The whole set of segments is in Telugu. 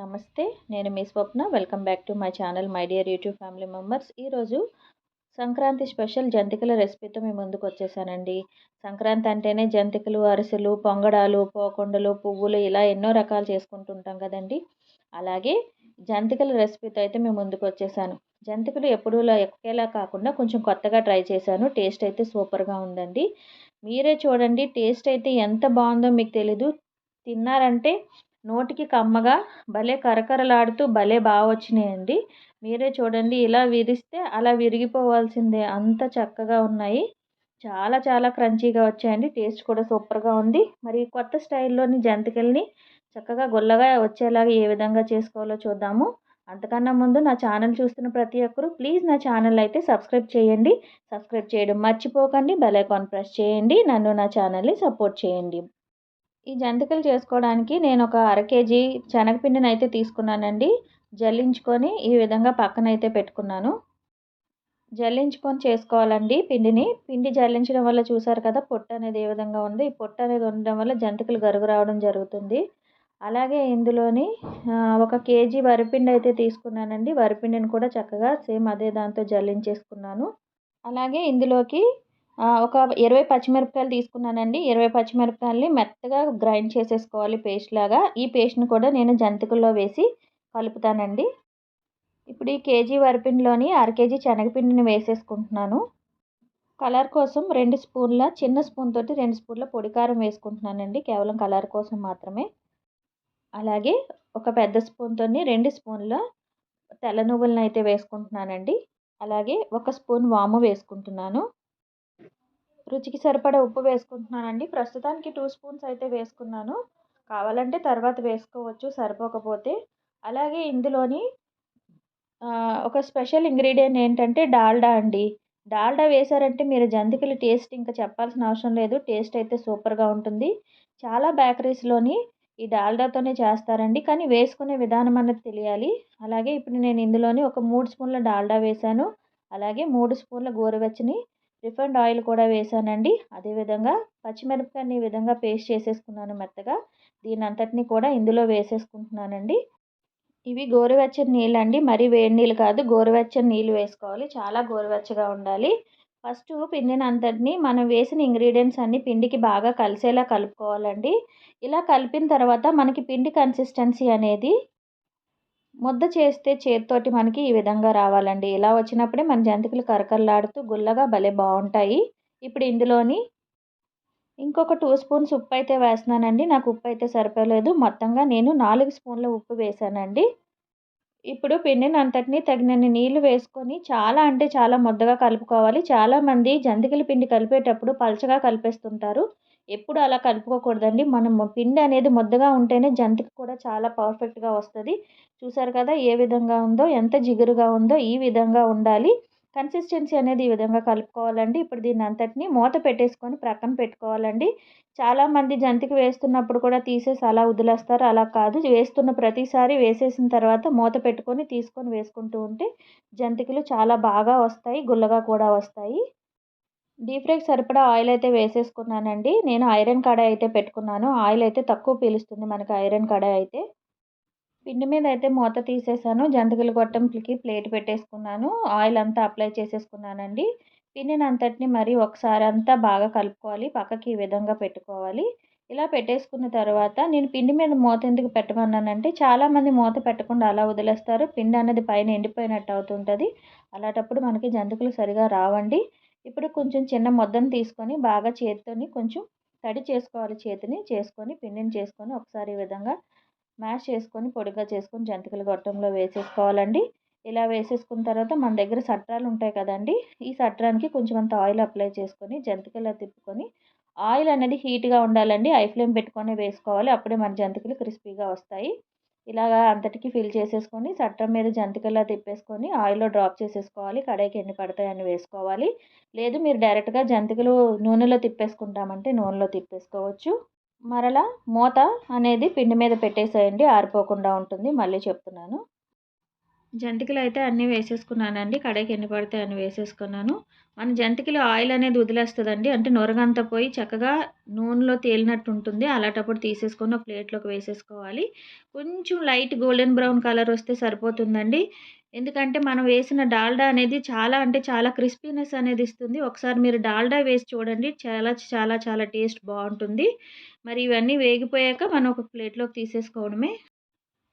నమస్తే నేను మీ Swapna. Welcome back to my channel my dear YouTube family members. ఈరోజు సంక్రాంతి స్పెషల్ జంతికల రెసిపీతో మేము ముందుకు వచ్చేసానండి. సంక్రాంతి అంటేనే జంతికలు అరిసెలు పొంగడాలు పోకొండలు పువ్వులు ఇలా ఎన్నో రకాలు చేసుకుంటుంటాం కదండి. అలాగే జంతికల రెసిపీతో అయితే మేము ముందుకు వచ్చేసాను. జంతికలు ఎప్పుడూలా ఎక్కేలా కాకుండా కొంచెం కొత్తగా ట్రై చేశాను. టేస్ట్ అయితే సూపర్గా ఉందండి. మీరే చూడండి టేస్ట్ అయితే ఎంత బాగుందో మీకు తెలీదు. తిన్నారంటే నోటికి కమ్మగా భలే కరకరలాడుతూ భలే బాగా వచ్చినాయండి మీరే చూడండి ఇలా విరిస్తే అలా విరిగిపోవాల్సిందే. అంత చక్కగా ఉన్నాయి. చాలా చాలా క్రంచీగా వచ్చాయండి. టేస్ట్ కూడా సూపర్గా ఉంది. మరి కొత్త స్టైల్లోని జంతికల్ని చక్కగా గుల్లగా వచ్చేలాగా ఏ విధంగా చేసుకోవాలో చూద్దాము. అంతకన్నా ముందు నా ఛానల్ చూస్తున్న ప్రతి ఒక్కరూ ప్లీజ్ నా ఛానల్ అయితే సబ్స్క్రైబ్ చేయండి. సబ్స్క్రైబ్ చేయడం మర్చిపోకండి. బెల్ ఐకాన్ ప్రెస్ చేయండి. నన్ను నా ఛానల్ని సపోర్ట్ చేయండి. ఈ జంతికలు చేసుకోవడానికి నేను ఒక అర కేజీ శనగపిండిని అయితే తీసుకున్నానండి. జల్లించుకొని ఈ విధంగా పక్కన అయితే పెట్టుకున్నాను. జల్లించుకొని చేసుకోవాలండి పిండిని. పిండి జల్లించడం వల్ల చూసారు కదా పొట్టు అనేది ఏ విధంగా ఉంది? ఈ పొట్టు అనేది ఉండడం వల్ల జంతికలు గరుగు రావడం జరుగుతుంది. అలాగే ఇందులోని ఒక కేజీ వరిపిండి అయితే తీసుకున్నానండి. వరిపిండిని కూడా చక్కగా సేమ్ అదే దాంతో జల్లించేసుకున్నాను. అలాగే ఇందులోకి ఒక ఇరవై పచ్చిమిరపకాయలు తీసుకున్నానండి. ఇరవై పచ్చిమిరపకాయలని మెత్తగా గ్రైండ్ చేసేసుకోవాలి పేస్ట్ లాగా. ఈ పేస్ట్ని కూడా నేను జంతికల్లో వేసి కలుపుతానండి. ఇప్పుడు ఈ కేజీ వరిపిండిలోని అర కేజీ శనగపిండిని వేసేసుకుంటున్నాను. కలర్ కోసం రెండు స్పూన్ల చిన్న స్పూన్ తోటి రెండు స్పూన్ల పొడి కారం వేసుకుంటున్నానండి. కేవలం కలర్ కోసం మాత్రమే. అలాగే ఒక పెద్ద స్పూన్తో రెండు స్పూన్ల తెల్ల నువ్వులను అయితే వేసుకుంటున్నానండి. అలాగే ఒక స్పూన్ వాము వేసుకుంటున్నాను. రుచికి సరిపడ ఉప్పు వేసుకుంటున్నానండి. ప్రస్తుతానికి టూ స్పూన్స్ అయితే వేసుకున్నాను. కావాలంటే తర్వాత వేసుకోవచ్చు సరిపోకపోతే. అలాగే ఇందులోని ఒక స్పెషల్ ఇంగ్రీడియంట్ ఏంటంటే డాల్డా అండి. డాల్డా వేశారంటే మీరు జంతికల టేస్ట్ ఇంకా చెప్పాల్సిన అవసరం లేదు. టేస్ట్ అయితే సూపర్గా ఉంటుంది. చాలా బేకరీస్లోని ఈ డాల్డాతోనే చేస్తారండి. కానీ వేసుకునే విధానం అన్నది తెలియాలి. అలాగే ఇప్పుడు నేను ఇందులోని ఒక మూడు స్పూన్ల డాల్డా వేశాను అలాగే మూడు స్పూన్ల గోరువెచ్చని రిఫండ్ ఆయిల్ కూడా వేసానండి. అదేవిధంగా పచ్చిమిరపకాయని ఈ విధంగా పేస్ట్ చేసేసుకున్నాను మెత్తగా. దీని అంతటిని కూడా ఇందులో వేసేసుకుంటున్నానండి. ఇవి గోరువెచ్చని నీళ్ళు అండి మరీ వేడి నీళ్ళు కాదు గోరువెచ్చని నీళ్ళు వేసుకోవాలి. చాలా గోరువెచ్చగా ఉండాలి. ఫస్ట్ పిండిని అంతటిని మనం వేసిన ఇంగ్రీడియంట్స్ అన్ని పిండికి బాగా కలిసేలా కలుపుకోవాలండి. ఇలా కలిపిన తర్వాత మనకి పిండి కన్సిస్టెన్సీ అనేది ముద్ద చేస్తే చేతితోటి మనకి ఈ విధంగా రావాలండి. ఇలా వచ్చినప్పుడే మన జంతికలు కరకరలాడుతూ గుల్లగా భలే బాగుంటాయి. ఇప్పుడు ఇందులోని ఇంకొక టూ స్పూన్స్ ఉప్పు అయితే వేస్తున్నానండి. నాకు ఉప్పు అయితే సరిపోలేదు. మొత్తంగా నేను నాలుగు స్పూన్ల ఉప్పు వేసానండి. ఇప్పుడు పిండిని అంతటిని తగినన్ని నీళ్ళు వేసుకొని చాలా అంటే చాలా ముద్దగా కలుపుకోవాలి. చాలామంది జంతికల పిండి కలిపేటప్పుడు పలచగా కలిపేస్తుంటారు. ఎప్పుడు అలా కలుపుకోకూడదండి. మనం పిండి అనేది ముద్దగా ఉంటేనే జంతిక కూడా చాలా పర్ఫెక్ట్గా వస్తుంది. చూసారు కదా ఏ విధంగా ఉందో ఎంత జిగురుగా ఉందో ఈ విధంగా ఉండాలి. కన్సిస్టెన్సీ అనేది ఈ విధంగా కలుపుకోవాలండి. ఇప్పుడు దీన్ని అంతటిని మూత పెట్టేసుకొని ప్రక్కన పెట్టుకోవాలండి. చాలామంది జంతికి వేస్తున్నప్పుడు కూడా తీసేసి అలా వదిలేస్తారు. అలా కాదు. వేస్తున్న ప్రతిసారి వేసేసిన తర్వాత మూత పెట్టుకొని తీసుకొని వేసుకుంటూ ఉంటే జంతికలు చాలా బాగా వస్తాయి. గుల్లగా కూడా వస్తాయి. డీప్ ఫ్రైకి సరిపడా ఆయిల్ అయితే వేసేసుకున్నానండి. నేను ఐరన్ కడాయి అయితే పెట్టుకున్నాను. ఆయిల్ అయితే తక్కువ పీలుస్తుంది మనకి ఐరన్ కడాయి అయితే. పిండి మీద అయితే మూత తీసేసాను. జంతికలు గొట్టంకి ప్లేట్ పెట్టేసుకున్నాను. ఆయిల్ అంతా అప్లై చేసేసుకున్నానండి. పిండిని అంతటిని మరి ఒకసారి అంతా బాగా కలుపుకోవాలి. పక్కకి ఈ విధంగా పెట్టుకోవాలి. ఇలా పెట్టేసుకున్న తర్వాత నేను పిండి మీద మూత ఎందుకు పెట్టమన్నానంటే చాలామంది మూత పెట్టకుండా అలా వదిలేస్తారు. పిండి అనేది పైన ఎండిపోయినట్టు అవుతుంటుంది. అలాంటప్పుడు మనకి జంతికలు సరిగా రావండి. ఇప్పుడు కొంచెం చిన్న ముద్దను తీసుకొని బాగా చేతితోని కొంచెం తడి చేసుకోవాలి చేతిని చేసుకొని పిండిని చేసుకొని ఒకసారి ఈ విధంగా మ్యాష్ చేసుకొని పొడిగా చేసుకొని జంతికల గొట్టంలో వేసేసుకోవాలండి. ఇలా వేసేసుకున్న తర్వాత మన దగ్గర సట్రాలు ఉంటాయి కదండి ఈ సట్రానికి కొంచెం అంత ఆయిల్ అప్లై చేసుకొని జంతికలా తిప్పుకొని ఆయిల్ అనేది హీట్గా ఉండాలండి. ఐ ఫ్లేమ్ పెట్టుకొని వేసుకోవాలి. అప్పుడే మన జంతికలు క్రిస్పీగా వస్తాయి. ఇలాగా అంతటికి ఫిల్ చేసేసుకొని సట్రం మీద జంతికల్లా తిప్పేసుకొని ఆయిల్లో డ్రాప్ చేసేసుకోవాలి. కడాయికి ఎన్ని పడతాయని వేసుకోవాలి. లేదు మీరు డైరెక్ట్గా జంతికలు నూనెలో తిప్పేసుకుంటామంటే నూనెలో తిప్పేసుకోవచ్చు. మరలా మూత అనేది పిండి మీద పెట్టేసేయండి. ఆరిపోకుండా ఉంటుంది. మళ్ళీ చెప్తున్నాను. జంతికలు అయితే అన్నీ వేసేసుకున్నానండి. కడాయికి ఎన్ని పడితే అన్ని వేసేసుకున్నాను. మన జంతికలు ఆయిల్ అనేది వదిలేస్తుందండి. అంటే నొరగంతా పోయి చక్కగా నూనెలో తేలినట్టు ఉంటుంది. అలాంటప్పుడు తీసేసుకొని ఒక ప్లేట్లోకి వేసేసుకోవాలి. కొంచెం లైట్ గోల్డెన్ బ్రౌన్ కలర్ వస్తే సరిపోతుందండి. ఎందుకంటే మనం వేసిన డాల్డా అనేది చాలా అంటే చాలా క్రిస్పీనెస్ అనేది ఇస్తుంది. ఒకసారి మీరు డాల్డా వేసి చూడండి. చాలా చాలా చాలా టేస్ట్ బాగుంటుంది. మరి ఇవన్నీ వేగిపోయాక మనం ఒక ప్లేట్లోకి తీసేసుకోవడమే.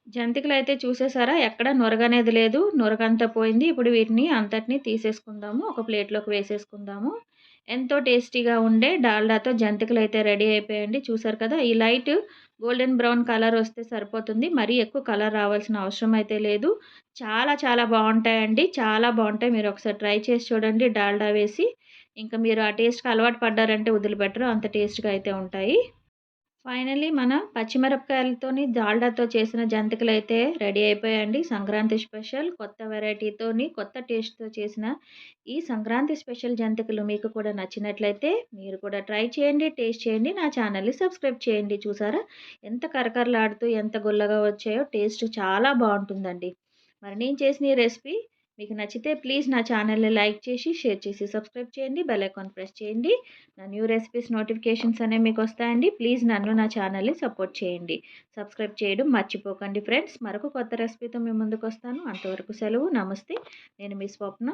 జంతికలు అయితే చూసేసారా? ఎక్కడ నొరగనేది లేదు. నొరగంతా పోయింది. ఇప్పుడు వీటిని అంతటిని తీసేసుకుందాము. ఒక ప్లేట్లోకి వేసేసుకుందాము. ఎంతో టేస్టీగా ఉండే డాల్డాతో జంతికలు అయితే రెడీ అయిపోయాయండి. చూసారు కదా ఈ లైట్ గోల్డెన్ బ్రౌన్ కలర్ వస్తే సరిపోతుంది. మరీ ఎక్కువ కలర్ రావాల్సిన అవసరం అయితే లేదు. చాలా చాలా బాగుంటాయండి. చాలా బాగుంటాయి. మీరు ఒకసారి ట్రై చేసి చూడండి. డాల్డా వేసి ఇంకా మీరు ఆ టేస్ట్కి అలవాటు పడ్డారంటే వదిలిపెట్టరు. అంత టేస్ట్గా అయితే ఉంటాయి. ఫైనలీ మన పచ్చిమిరపకాయలతోని దాల్డాతో చేసిన జంతికలు అయితే రెడీ అయిపోయాయండి. సంక్రాంతి స్పెషల్ కొత్త వెరైటీతోని కొత్త టేస్ట్తో చేసిన ఈ సంక్రాంతి స్పెషల్ జంతికలు మీకు కూడా నచ్చినట్లయితే మీరు కూడా ట్రై చేయండి టేస్ట్ చేయండి నా ఛానల్ని సబ్స్క్రైబ్ చేయండి. చూసారా? ఎంత కరకరలాడుతూ ఎంత గుల్లగా వచ్చాయో టేస్ట్ చాలా బాగుంటుందండి. మరి నేను చేసిన ఈ రెసిపీ మీకు నచ్చితే ప్లీజ్ నా ఛానల్ని లైక్ చేసి షేర్ చేసి సబ్స్క్రైబ్ చేయండి బెల్ ఐకాన్ ప్రెస్ చేయండి. నా న్యూ రెసిపీస్ నోటిఫికేషన్స్ అనేవి మీకు వస్తాయండి. ప్లీజ్ నన్ను నా ఛానల్ని సపోర్ట్ చేయండి. సబ్స్క్రైబ్ చేయడం మర్చిపోకండి ఫ్రెండ్స్ మరొక కొత్త రెసిపీతో మేము ముందుకు వస్తాను. అంతవరకు సెలవు. నమస్తే. నేను మీ స్వప్న.